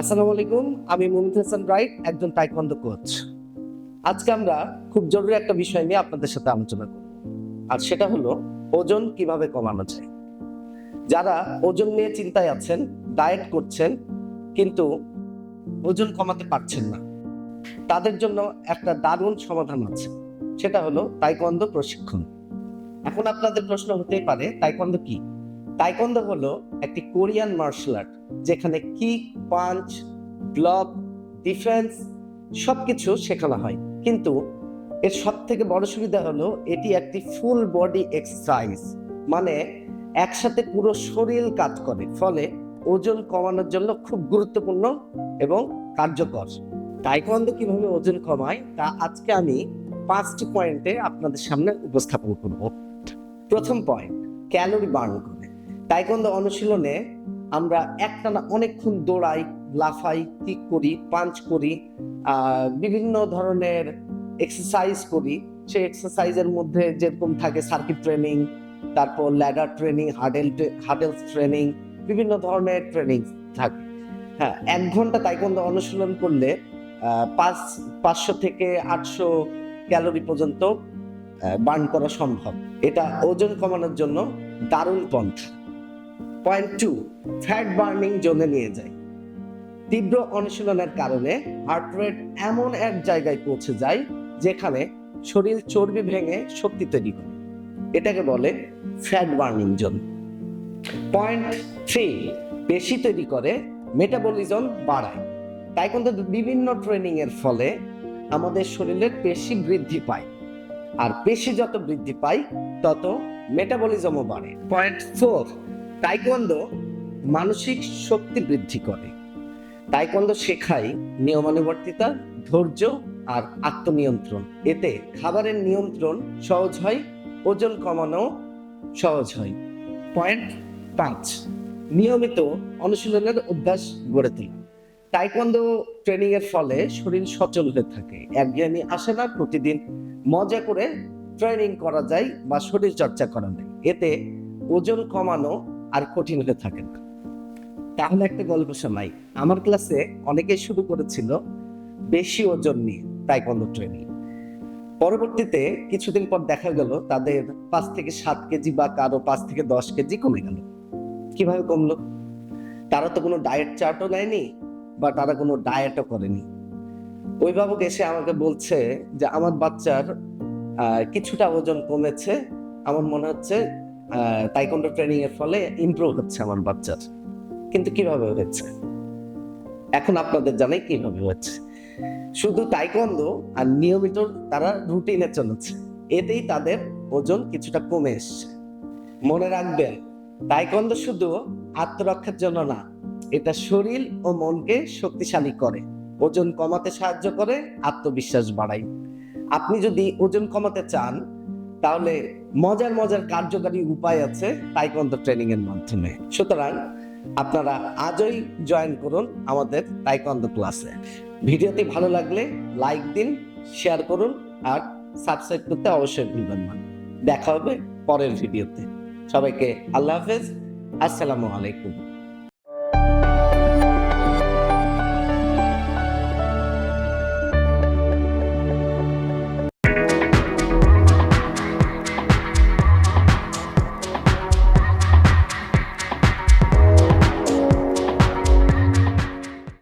আসসালামু আলাইকুম, আমি মুমিত হাসান রাইট, একজন টাইকোয়ান্ডো কোচ আজকে আমরা খুব জরুরি একটা বিষয় নিয়ে আপনাদের সাথে আলোচনা করব। আর সেটা হলো, ওজন কীভাবে কমানো যায়। যারা ওজন নিয়ে চিন্তায় আছেন ডায়েট করছেন, কিন্তু ওজন কমাতে পারছেন না, তাদের জন্য একটা দারুণ সমাধান আছে। সেটা হলো তাইকোয়ান্ডো প্রশিক্ষণ। এখন আপনাদের প্রশ্ন হতেই পারে তাইকোয়ান্ডো কি? তাইকোয়ান্ডো হলো একটি কোরিয়ান মার্শাল আর্ট, যেখানে কিক, পাঞ্চ ব্লক ডিফেন্স সব কিছু শেখানো হয়। কিন্তু এর সব থেকে বড় সুবিধা হলো এটি একটি ফুল বডি এক্সারসাইজ মানে একসাথে পুরো শরীর কাজ করে, ফলে ওজন কমানোর জন্য খুব গুরুত্বপূর্ণ এবং কার্যকর। টাইকোয়ান্ডো কীভাবে ওজন কমায়, তা আজকে আমি পাঁচটি পয়েন্টে আপনাদের সামনে উপস্থাপন করব। প্রথম পয়েন্ট, ক্যালোরি বার্ন করে টাইকোয়ান্ডো অনুশীলনে আমরা একটানা অনেকক্ষণ দৌড়াই, লাফাই, কিক করি, পাঞ্চ করি বিভিন্ন ধরনের এক্সারসাইজ করি। সেই এক্সারসাইজের মধ্যে যেরকম থাকে সার্কিট ট্রেনিং তারপর ladder training hurdle hurdle training বিভিন্ন ধরনের ট্রেনিং থাকে। হ্যাঁ এক ঘণ্টা তাইকোন্দ অনুশীলন করলে পাঁচ, পাঁচশো থেকে আটশো ক্যালোরি পর্যন্ত বার্ন করা সম্ভব। এটা ওজন কমানোর জন্য দারুণ পন্থা। পয়েন্ট টু ফ্যাট বার্নিং জোনে নিয়ে যায়। তীব্র অনুশীলনের কারণে হার্ট রেট এমন এক জায়গায় পৌঁছে যায় যেখানে শরীর চর্বি ভেঙে শক্তি তৈরি করে। এটাকে বলে fat burning zone. Point three, পেশি তৈরি করে মেটাবলিজম বাড়ায়। তাই কিন্তু বিভিন্ন ট্রেনিং এর ফলে আমাদের শরীরের পেশি বৃদ্ধি পায়। আর পেশি যত বৃদ্ধি পায়, তত মেটাবলিজমও বাড়ে। পয়েন্ট ফোর তাইকোয়ান্ডো মানসিক শক্তি বৃদ্ধি করে। তাইকোয়ান্ডো শেখায় নিয়মানুবর্তিতা, ধৈর্য আর আত্মনিয়ন্ত্রণ। এতে খাবারের নিয়ন্ত্রণ সহজ হয়, ওজন কমানো সহজ হয়। পয়েন্ট পাঁচ, নিয়মিত অনুশীলনের অভ্যাস গড়ে তোলা। টাইকোয়ান্ডো ট্রেনিং এর ফলে শরীর সচল হয়ে থাকে, একঘেয়েমি আসে না, প্রতিদিন মজা করে ট্রেনিং করা যায় বা শরীর চর্চা করা যায়। এতে ওজন কমানো আর কঠিন হয়ে থাকে না তাহলে একটা গল্প শোনাই। আমার ক্লাসে অনেকেই শুরু করেছিল বেশি ওজন নিয়ে তাইকোয়ান্ডো ট্রেনিং পরবর্তীতে কিছুদিন পর দেখা গেল তাদের পাঁচ থেকে সাত কেজি বা কারও পাঁচ থেকে দশ কেজি কমে গেল। কীভাবে কমলো? তারা তো কোনো ডায়েট চার্টও নেয়নি বা তারা কোনো ডায়েটও করেনি। অভিভাবক এসে আমাকে বলছে যে, আমার বাচ্চার কিছুটা ওজন কমেছে। আমার মনে হচ্ছে তাইকন্ডো ট্রেনিং এর ফলে ইমপ্রুভ হচ্ছে আমার বাচ্চার। কিন্তু কীভাবে হয়েছে? এখন আপনাদের জানাই কীভাবে হচ্ছে শুধু তাইকন্ডো আর নিয়মিত তারা রুটিনে চলেছে। এতেই তাদের ওজন কিছুটা কমে এসছে। মনে রাখবেন তাইকন্ডো শুধু আত্মরক্ষার জন্য না, এটা শরীর ও মনকে শক্তিশালী করে। ওজন কমাতে সাহায্য করে আত্মবিশ্বাস বাড়ায়। আপনি যদি ওজন কমাতে চান তাহলে মজার মজার কার্যকারী উপায় আছে তাইকন্দ ট্রেনিং এর মাধ্যমে। সুতরাং আপনারা আজই জয়েন করুন আমাদের তাইকন্দ ক্লাসে ভিডিওটি ভালো লাগলে লাইক দিন শেয়ার করুন, আর সাবস্ক্রাইব করতে অবশ্যই ভুলবেন না। দেখা হবে পরের ভিডিওতে। সবাইকে আল্লাহ হাফেজ। আসসালামু আলাইকুম।